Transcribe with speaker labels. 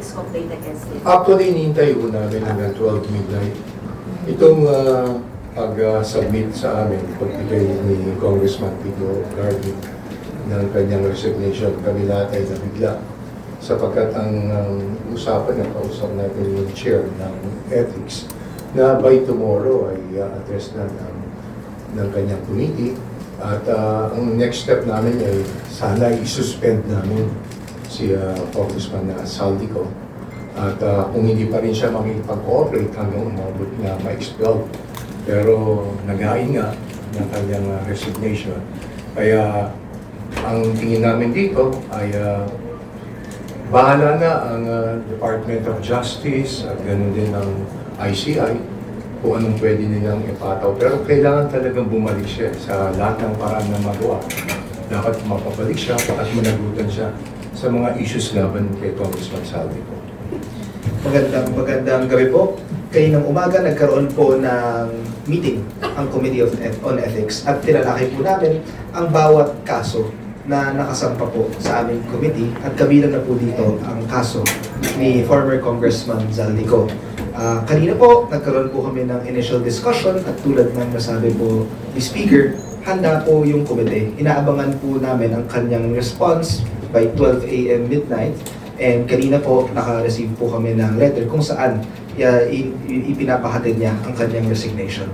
Speaker 1: ethics complaint against him?
Speaker 2: Actually, hinihintay po namin hanggang 12 midnight. Itong ah, pag-submit sa amin, pagbigay ni Congressman Tito Gardi ng kanyang resignation, kami lahat ay nabigla sapagkat ang um, usapan na kausap natin yung chair ng ethics na by tomorrow ay uh, address na ng, ng kanyang committee at ah, ang next step namin ay sana i-suspend namin si uh, Congressman na Saldico at ah, kung hindi pa rin siya makikipag-cooperate hanggang umabot na ma-expel. Pero nagain nga ng kanyang ah, resignation. Kaya ang tingin namin dito ay ah, bahala na ang ah, Department of Justice at ganoon din ang ICI kung anong pwede nilang ipataw. Pero kailangan talagang bumalik siya sa lahat ng paraan na magawa. Dapat mapabalik siya at managutan siya sa mga issues laban kay Congressman Saldico.
Speaker 3: Magandang, magandang gabi po. Kaninang umaga nagkaroon po ng meeting ang Committee of Eth- on Ethics at tinalakay po namin ang bawat kaso na nakasampa po sa aming committee at kabilang na po dito ang kaso ni former Congressman Zaldico. Ah, kanina po, nagkaroon po kami ng initial discussion at tulad ng nasabi po ni Speaker, handa po yung komite. Inaabangan po namin ang kanyang response by 12 a.m. midnight And kanina po, naka-receive po kami ng letter kung saan uh, ipinapahatid niya ang kanyang resignation.